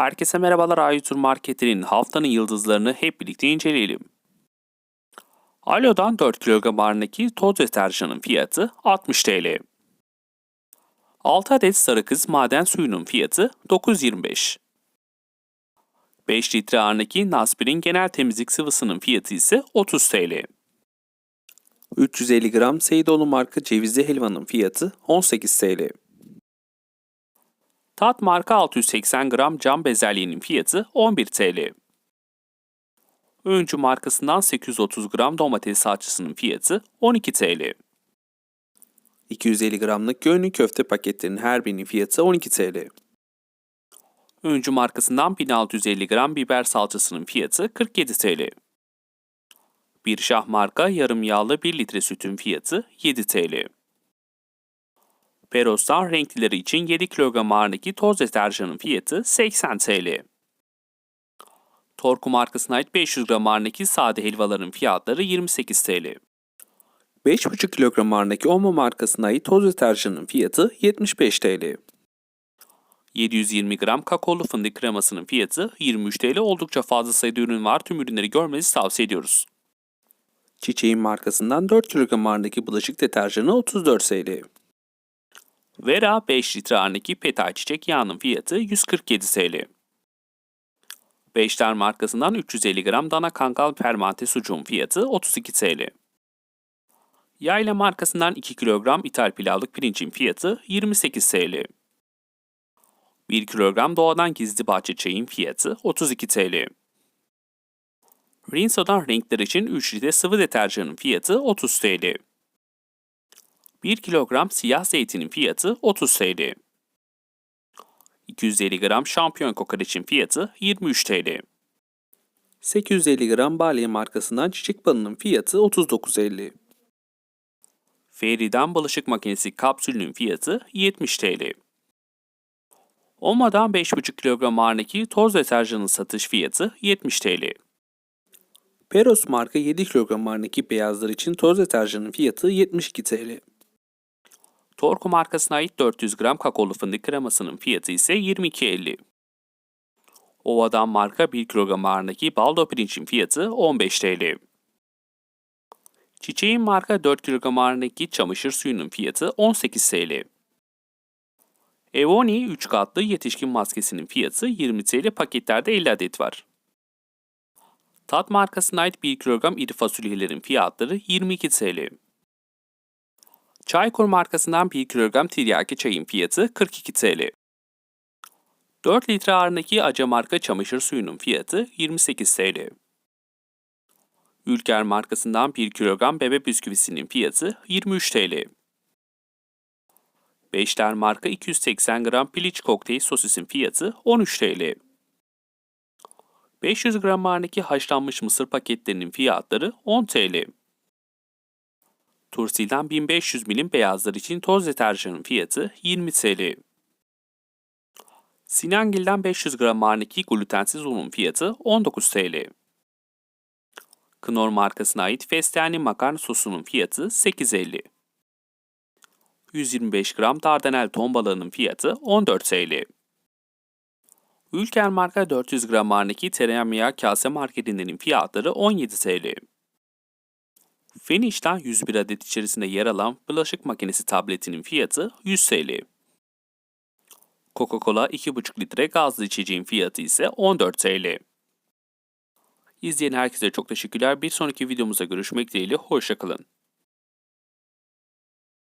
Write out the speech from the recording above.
Herkese merhabalar Aytur Market'in haftanın yıldızlarını hep birlikte inceleyelim. Alo'dan 4 kilogram ağırlığındaki toz deterjanın fiyatı 60 TL. 6 adet sarı kız maden suyunun fiyatı 9.25. 5 litre ağırlığındaki Naspir'in genel temizlik sıvısının fiyatı ise 30 TL. 350 gram Seydoğlu marka cevizli helvanın fiyatı 18 TL. Tat marka 680 gram cam bezelyenin fiyatı 11 TL. Öncü markasından 830 gram domates salçasının fiyatı 12 TL. 250 gramlık gönlü köfte paketlerinin her birinin fiyatı 12 TL. Öncü markasından 1650 gram biber salçasının fiyatı 47 TL. Bir şah marka yarım yağlı 1 litre sütün fiyatı 7 TL. Peros'tan renklileri için 7 kilogram ağırlığındaki toz deterjanın fiyatı 80 TL. Torku markasına ait 500 gram ağırlığındaki sade helvaların fiyatları 28 TL. 5,5 kilogram ağırlığındaki Omo markasına ait toz deterjanın fiyatı 75 TL. 720 gram kakaolu fındık kremasının fiyatı 23 TL. Oldukça fazla sayıda ürün var. Tüm ürünleri görmenizi tavsiye ediyoruz. Çiçeğin markasından 4 kilogram ağırlığındaki bulaşık deterjanı 34 TL. Vera 5 litre ağırlığındaki pet çiçek yağının fiyatı 147 TL. Beşler markasından 350 gram dana kangal fermante sucuğun fiyatı 32 TL. Yayla markasından 2 kilogram ithal pilavlık pirincin fiyatı 28 TL. 1 kilogram doğadan gizli bahçe çayın fiyatı 32 TL. Rinso'dan renkler için 3 litre sıvı deterjanın fiyatı 30 TL. 1 kilogram siyah zeytinin fiyatı 30 TL. 250 gram şampiyon kokoreçin fiyatı 23 TL. 850 gram balya markasından çiçek balının fiyatı 39.50. Fairy'den bulaşık makinesi kapsülünün fiyatı 70 TL. Oma'dan 5,5 kilogram ağırlığındaki toz deterjanın satış fiyatı 70 TL. Peros marka 7 kilogram ağırlığındaki beyazlar için toz deterjanın fiyatı 72 TL. Torku markasına ait 400 gram kakaolu fındık kremasının fiyatı ise 22.50. Ova'dan marka 1 kilogram ağırlığındaki baldo pirincin fiyatı 15 TL. Çiçeğin marka 4 kilogram ağırlığındaki çamaşır suyunun fiyatı 18 TL. Evoni 3 katlı yetişkin maskesinin fiyatı 20 TL paketlerde 50 adet var. Tat markasına ait 1 kilogram iri fasulyelerin fiyatları 22 TL. Çaykur markasından 1 kilogram tiryaki çayın fiyatı 42 TL. 4 litre ağırlığındaki Aca marka çamaşır suyunun fiyatı 28 TL. Ülker markasından 1 kilogram bebe bisküvisinin fiyatı 23 TL. Beşler marka 280 gram piliç kokteyl sosisin fiyatı 13 TL. 500 gram ağırlığındaki haşlanmış mısır paketlerinin fiyatları 10 TL. Tursil'den 1500 milim beyazlar için toz deterjanın fiyatı 20 TL. Sinangil'den 500 gram ağırlığındaki glutensiz unun fiyatı 19 TL. Knorr markasına ait fesleğenli makarna sosunun fiyatı 8.50. 125 gram dardanel ton balığının fiyatı 14 TL. Ülker marka 400 gram ağırlığındaki tereyağı kase marketinlerin fiyatları 17 TL. Finish'ten 101 adet içerisinde yer alan bulaşık makinesi tabletinin fiyatı 100 TL. Coca-Cola 2,5 litre gazlı içeceğin fiyatı ise 14 TL. İzleyen herkese çok teşekkürler. Bir sonraki videomuzda görüşmek dileğiyle. Hoşçakalın.